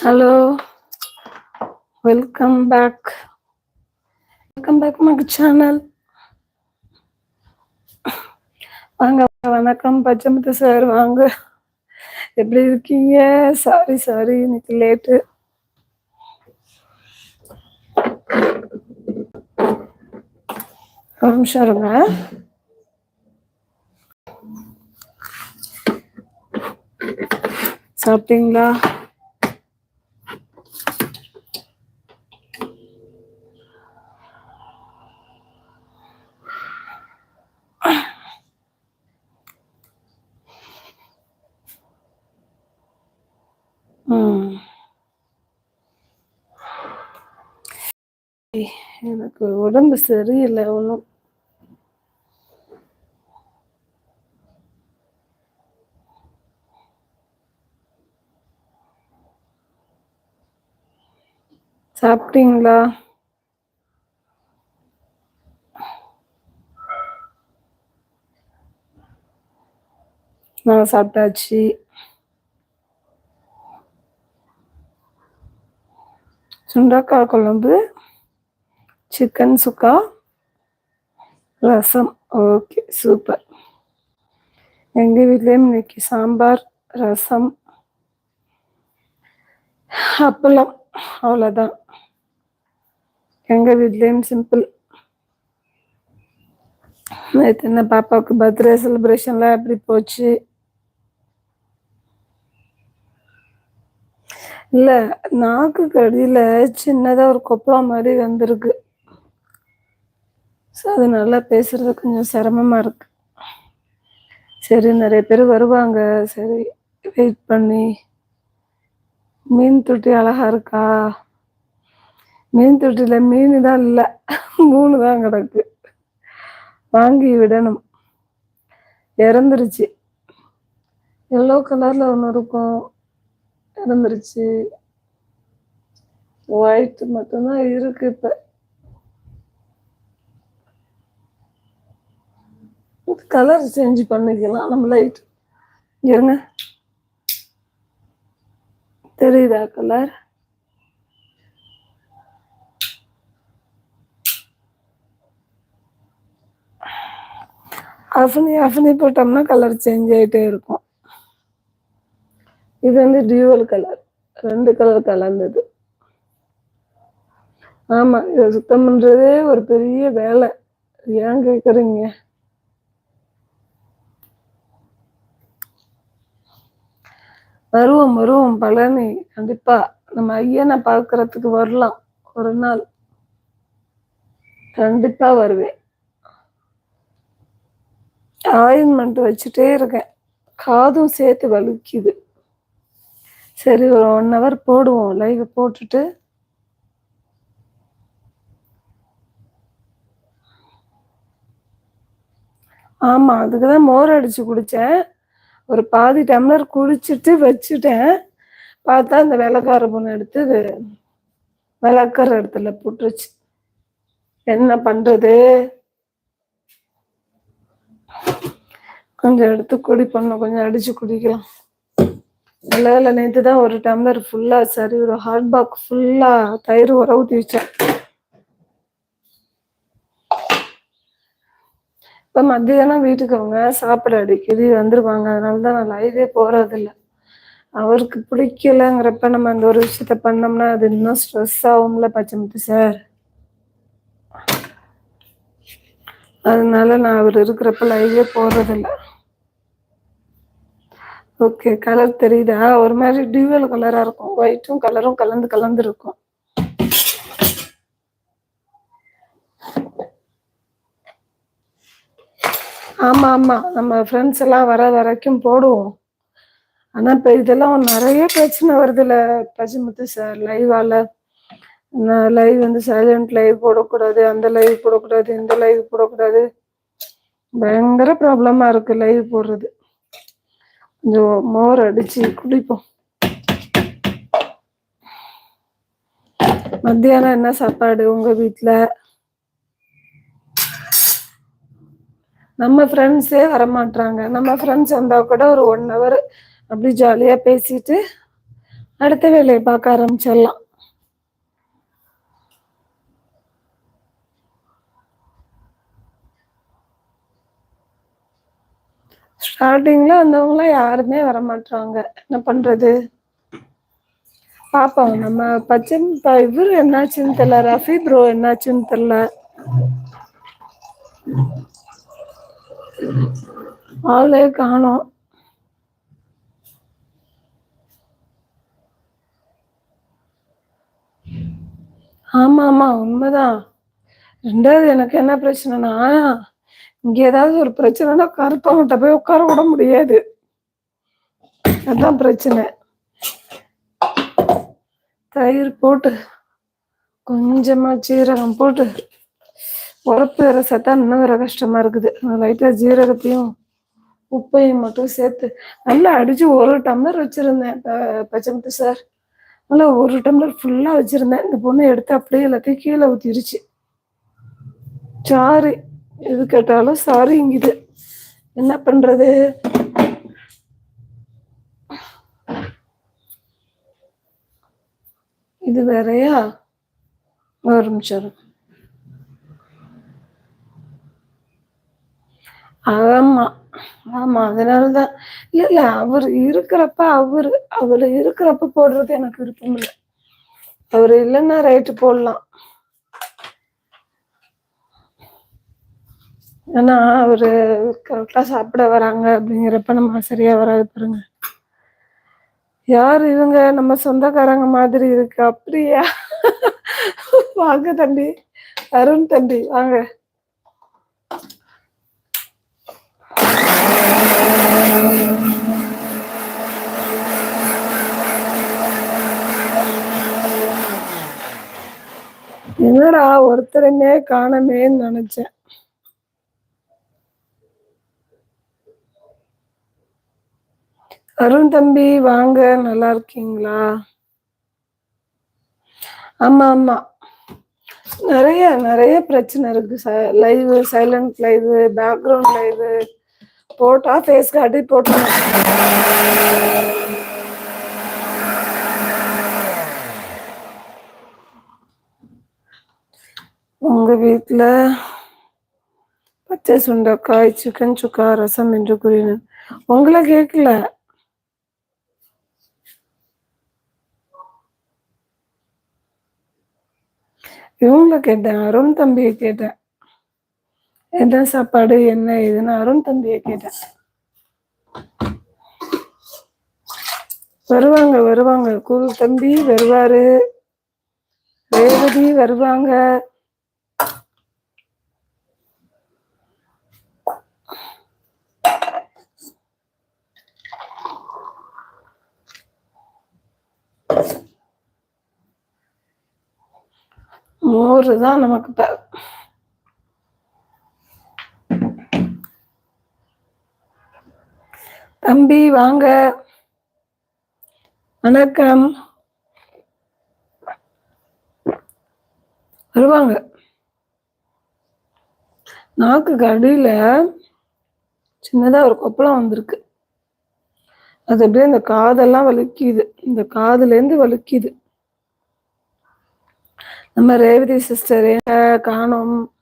Hello welcome back welcome back மக்கு channel வாங்க வணக்கம். பச்சமுத்து சார் வாங்க. எப்படி இருக்கீங்க? சாரி சாரி இன்னைக்கு லேட்டு ஒரு நிமிஷம் இருங்க. சாப்பிட்டீங்களா? எனக்கு உடம்பு சரியில்லை ஒன்றும் சாப்பிட்டீங்களா? நான் சாப்பிட்டாச்சு. சுண்டக்காய் குழம்பு. Chicken sukka rasam okay super எங்கள் வீட்லேயும் இன்னைக்கு சாம்பார் ரசம் அப்பளம் அவ்வளோதான் எங்கள் வீட்லேயும் சிம்பிள் நேற்று என்ன பாப்பாவுக்கு பர்த்டே செலிப்ரேஷன்லாம் எப்படி போச்சு? இல்லை நாக்கு கடியில் சின்னதாக ஒரு கொப்பளம் மாதிரி வந்திருக்கு. ஸோ அது நல்லா பேசுறது கொஞ்சம் சிரமமா இருக்கு. சரி நிறைய பேர் வருவாங்க. சரி வெயிட் பண்ணி. மீன் தொட்டி அழகா இருக்கா? மீன் தொட்டியில மீன் தான் இல்லை. மூணு தான் கிடக்கு. வாங்கி விடணும். இறந்துருச்சு. எல்லோ கலர்ல ஒன்று இருக்கும். இறந்துருச்சு. ஒயிட் மட்டும்தான் இருக்கு இப்போ. கலர் சேஞ்ச் பண்ணிக்கலாம் நம்ம லைட் இருங்க. தெரியுதா கலர் அஃபனி அஃபனி போட்டோம்னா கலர் சேஞ்ச் ஆகிட்டே இருக்கும். இது வந்து டியூவல் கலர் ரெண்டு கலர் கலந்தது. ஆமா இதை சுத்தம் பண்றதே ஒரு பெரிய வேலை. ஏன் கேட்குறீங்க வருவோம் வருவோம் பழனி. கண்டிப்பா. நம்ம ஐயனை பார்க்கறதுக்கு வரலாம். ஒரு நாள். கண்டிப்பா வருவேன். ஆயின்மெண்ட் வச்சுட்டே இருக்கேன். காதும் சேர்த்து வலிக்குது. சரி ஒரு ஒன் ஹவர் போடுவோம். லைவ் போட்டுட்டு. ஆமா அதுக்கு தான் மோர் அடிச்சு குடிச்சேன். ஒரு பாதி டம்ளர் குடிச்சிட்டு வச்சுட்டேன். பார்த்தா அந்த விளக்கார பொண்ணு எடுத்து விளக்குற இடத்துல போட்டுருச்சு. என்ன பண்றது? கொஞ்சம் எடுத்து குடி பண்ணும் கொஞ்சம் அடிச்சு குடிக்கலாம். நல்ல வேலை நேற்று தான் ஒரு டம்ளர் ஃபுல்லா சரி ஒரு ஹாட் பாக் ஃபுல்லா தயிர் உர ஊற்றி வச்சேன். இப்போ மத்தியானம் வீட்டுக்கு அவங்க சாப்பிட அடிக்கடி வந்துருவாங்க. அதனால தான் நான் லைவே போகிறதில்ல அவருக்கு பிடிக்கலங்கிறப்ப நம்ம அந்த ஒரு விஷயத்த பண்ணோம்னா அது இன்னும் ஸ்ட்ரெஸ் ஆகும்ல பச்சைமுத்து சார் அதனால நான் அவர் இருக்கிறப்ப லைவே போறதில்ல. ஓகே கலர் தெரியுதா? ஒரு மாதிரி டியூவல் கலரா இருக்கும். ஒயிட்டும் கலரும் கலந்து கலந்து இருக்கும். ஆமா ஆமா. நம்ம ஃப்ரெண்ட்ஸ் எல்லாம் வர வரைக்கும் போடுவோம். ஆனா இப்போ இதெல்லாம் நிறைய பிரச்சனை வருதுல்ல பசுமுத்து சார் லைவால லைவ் வந்து சைலண்ட் லைவ் போடக்கூடாது அந்த லைவ் போடக்கூடாது இந்த லைவ் போடக்கூடாது. பயங்கர ப்ராப்ளமா இருக்கு லைவ் போடுறது. கொஞ்சம் மோர் அடிச்சு குடிப்போம். மத்தியானம் என்ன சாப்பாடு உங்கள் வீட்டில் நம்ம ஃப்ரெண்ட்ஸே வரமாட்டாங்க நம்ம ஃப்ரெண்ட்ஸ் வந்தா கூட ஒரு ஒன் ஹவர் அப்படி ஜாலியா பேசிட்டு அடுத்த வேலையை பார்க்க ஆரம்பிச்சிடலாம். ஸ்டார்டிங்ல வந்தவங்களாம் யாருமே வரமாட்டாங்க என்ன பண்றது? பாப்போம். நம்ம பச்சை இவர் என்னாச்சுன்னு தெரியல. ரஃபி ப்ரோ என்னாச்சுன்னு தெரியல. ஆளே காணோம். ஆமா ஆமா உண்மைதான். ரெண்டாவது எனக்கு என்ன பிரச்சனைனா இங்க ஏதாவது ஒரு பிரச்சனைனா கருப்பவன்கிட்ட போய் உட்கார விட முடியாது. அதான் பிரச்சனை. தயிர் போட்டு கொஞ்சமா சீரகம் போட்டு உரப்பு வேற சேர்த்தா இன்னும் வேற கஷ்டமா இருக்குது. லைட்டா ஜீரகத்தையும் உப்பையும் மட்டும் சேர்த்து நல்லா அடிச்சு ஒரு டம்ளர் வச்சிருந்தேன் ப- பச்சைமுத்து சார் நல்லா ஒரு டம்ளர் ஃபுல்லா வச்சிருந்தேன். இந்த பொண்ணு எடுத்து அப்படியே எல்லாத்தையும் கீழே ஊத்திருச்சு. சாரி எது கேட்டாலும் சாரிங்குது என்ன பண்றது? இது வேறையா? ஒரு நிமிஷம் ஆமா ஆமா அதனாலதான். இல்ல இல்ல அவர் இருக்கிறப்ப அவரு அவரு இருக்கிறப்ப போடுறது எனக்கு விருப்பம் இல்லை. அவர் இல்லைன்னா ரைட்டு போடலாம். ஏன்னா அவரு கரெக்டா சாப்பிட வராங்க அப்படிங்கிறப்ப நம்ம சரியா வராது பாருங்க. யார் இவங்க? நம்ம சொந்தக்காரங்க மாதிரி இருக்கு. அப்படியா? வாங்க தம்பி அருண் தம்பி வாங்க. என்னடா ஒருத்தருமே காணமேன்னு நினைச்சேன். அருண் தம்பி வாங்க நல்லா இருக்கீங்களா? ஆமா ஆமா. நிறைய நிறைய பிரச்சனை இருக்கு. Live silent live background live போட்டா ஃபேஸ் காட்டி போட்டோம் உங்க வீட்டில் பச்சை சுண்டைக்காய் சிக்கன் சுக்கா ரசம் என்று கூறினேன் உங்களை கேட்கல. இவங்கள கேட்டேன் அருண் தம்பியை கேட்டேன். என்ன சாப்பாடு என்ன இதுன்னு அருண் தம்பியை கேட்டேன். வருவாங்க வருவாங்க. குரு தம்பி வருவாரு. ரேவதி வருவாங்க. மோர் தான் நமக்கு தம்பி வாங்க. வணக்கம். வருவாங்க. நாக்குக்கு அடியில சின்னதா ஒரு கொப்பளம் வந்திருக்கு. அது அப்படியே இந்த காதெல்லாம் வலிக்குது. இந்த காதுல இருந்து வலிக்குது. நம்ம ரேவதி சிஸ்டர் எங்க காணோம்?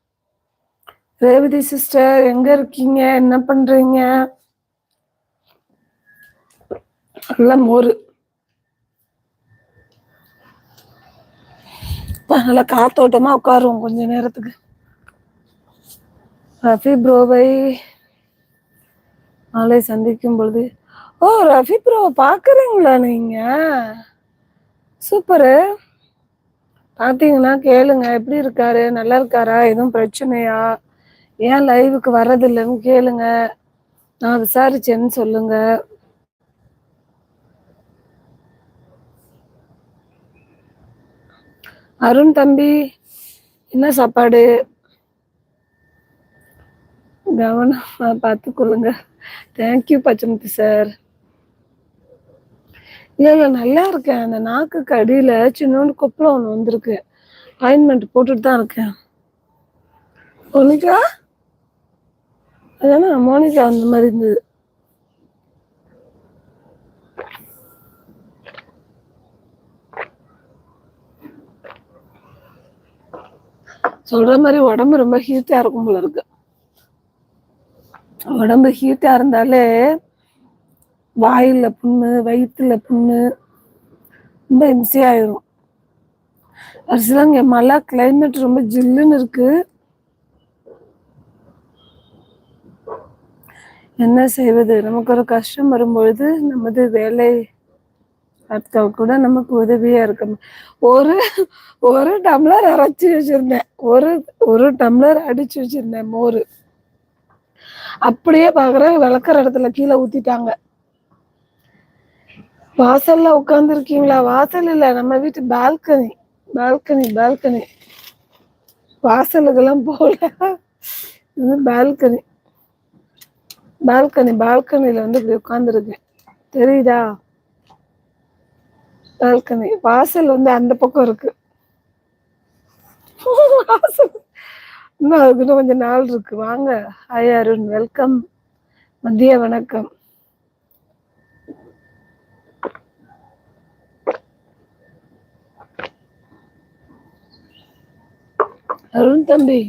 ரேவதி சிஸ்டர் எங்க இருக்கீங்க? என்ன பண்றீங்க? நல்ல மோர் நல்லா காத்தோட்டமா உட்காருவோம் கொஞ்ச நேரத்துக்கு. ரஃபி ப்ரோவை நாளை சந்திக்கும் பொழுது. ஓ ரஃபி ப்ரோவை பாக்குறீங்களா நீங்க? சூப்பரு. பார்த்தீங்கன்னா கேளுங்க எப்படி இருக்காரு? நல்லா இருக்காரா? எதுவும் பிரச்சனையா? ஏன் லைவுக்கு வர்றதில்லைன்னு கேளுங்க. நான் விசாரிச்சேன்னு சொல்லுங்க. அருண் தம்பி என்ன சாப்பாடு? கவனமா பார்த்து கொள்ளுங்க. தேங்க்யூ பச்சமுத்து சார் இல்ல இல்லை நல்லா இருக்கேன். அந்த நாக்குக்கு அடியில சின்னோண்டு கொப்பளம் ஒன்று வந்திருக்கு. ஆயின்மெண்ட் போட்டுட்டு தான் இருக்கேன். மோனிகா? அதானே மோனிகா அந்த மாதிரி இருந்தது. சொல்ற மாதிரி உடம்பு ரொம்ப ஹீட்டா இருக்கும் போல இருக்கு. உடம்பு ஹீட்டா இருந்தாலே வாயில புண்ணு வயிற்றுல புண்ணு ரொம்ப இம்சையாயிரும் ஆயிரும். ஒரு சில இங்க மழை கிளைமேட் ரொம்ப ஜில்லுன்னு இருக்கு. என்ன செய்வது? நமக்கு ஒரு கஷ்டம் வரும்பொழுது நமது வேலை ஆட்கள் கூட நமக்கு உதவியா இருக்கும் ஒரு ஒரு டம்ளர் அரைச்சி வச்சிருந்தேன். ஒரு ஒரு டம்ளர் அடிச்சு வச்சிருந்தேன் மோர். அப்படியே பாக்குற விளக்குற இடத்துல கீழே ஊத்திட்டாங்க. வாசல்ல உட்கார்ந்து இருக்கீங்களா வாசல் இல்ல நம்ம வீட்டு பால்கனி பால்கனி பால்கனி வாசலுக்கெல்லாம் போல. இது பால்கனி பால்கனி பால்கனில வந்து இப்படி உட்காந்துருக்கேன் தெரியுதா? பால்கனி வாசல் வந்து அந்த பக்கம் இருக்கு. வாசல். இன்னும் அதுக்கு கொஞ்சம் நாள் இருக்கு. வாங்க. ஹாய் அருண் வெல்கம் மதிய வணக்கம். அருண் தம்பி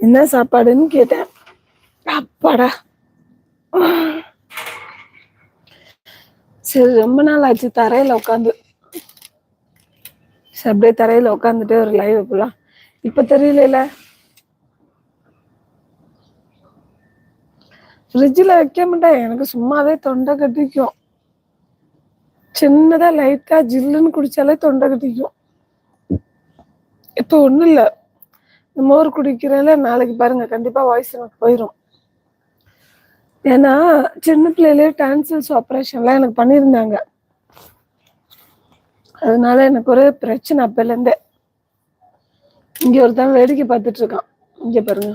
என்ன சாப்பாடுன்னு கேட்டேன். அப்பாடா. சரி ரொம்ப நாள் ஆச்சு தரையில உட்காந்து சரி அப்படியே தரையில உட்காந்துட்டு ஒரு லைவ் போலாம். இப்ப தெரியல ஃப்ரிட்ஜில் வைக்க மாட்டேன். எனக்கு சும்மாவே தொண்டை கட்டிக்கும். சின்னதா லைட்டா ஜில்லுன்னு குடிச்சாலே தொண்டை கட்டிக்கும். இப்போ ஒண்ணும் இல்ல. இந்த மோர் குடிக்கிறேன்ல நாளைக்கு பாருங்க கண்டிப்பா வாய்ஸ் எனக்கு போயிடும் ஏன்னா சின்ன பிள்ளையிலே டான்சில்ஸ் ஆப்ரேஷன்லாம் எனக்கு பண்ணியிருந்தாங்க. அதனால எனக்கு ஒரு பிரச்சனை அப்போலேருந்தே இங்கே ஒருத்தன் வேடிக்கை பார்த்துட்டு இருக்கான் இங்கே பாருங்க.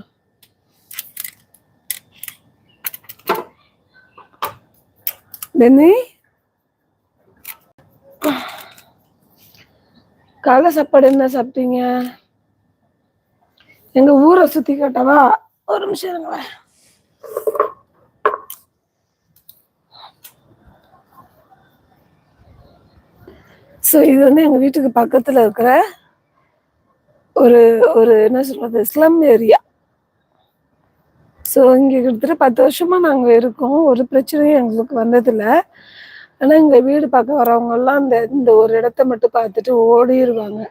பென்னி காலை சாப்பாடு என்ன சாப்பிட்டீங்க? எங்க ஊரை சுத்தி காட்டவா? ஒரு நிமிஷம் இருங்களேன் ஸோ இது வந்து எங்க வீட்டுக்கு பக்கத்துல இருக்கிற ஒரு ஒரு என்ன சொல்றது ஸ்லம் ஏரியா ஸோ இங்கே கிட்டத்தட்ட பத்து வருஷமா நாங்கள் இருக்கோம். ஒரு பிரச்சனையும் எங்களுக்கு வந்ததில்ல. ஆனால் எங்கள் வீடு பார்க்க வரவங்கெல்லாம் அந்த இந்த ஒரு இடத்த மட்டும் பார்த்துட்டு ஓடிடுவாங்க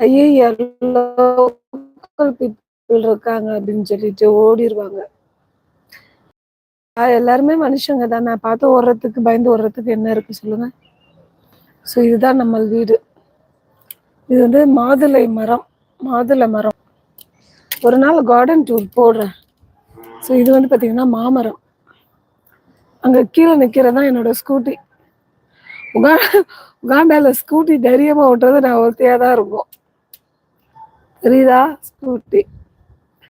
ஐயோ லோக்கல் பீப்புள் இருக்காங்க அப்படின்னு சொல்லிட்டு ஓடிடுவாங்க எல்லாருமே மனுஷங்க தானே. பார்த்து ஓடுறதுக்கு பயந்து ஓடுறதுக்கு என்ன இருக்கு சொல்லுங்க. ஸோ இதுதான் நம்ம வீடு. இது வந்து மாதுளை மரம் மாதுளை மரம். ஒரு நாள் கார்டன் டூர் போடுறேன். ஸோ இது வந்து பார்த்தீங்கன்னா மாமரம். அங்கே கீழே நிற்கிறது தான் என்னோட ஸ்கூட்டி உகா உகாண்டாவில் ஸ்கூட்டி தைரியமாக ஓட்டுறது நான் ஒருத்தையாக தான் இருக்கும். தெரியுதா? ஸ்கூட்டி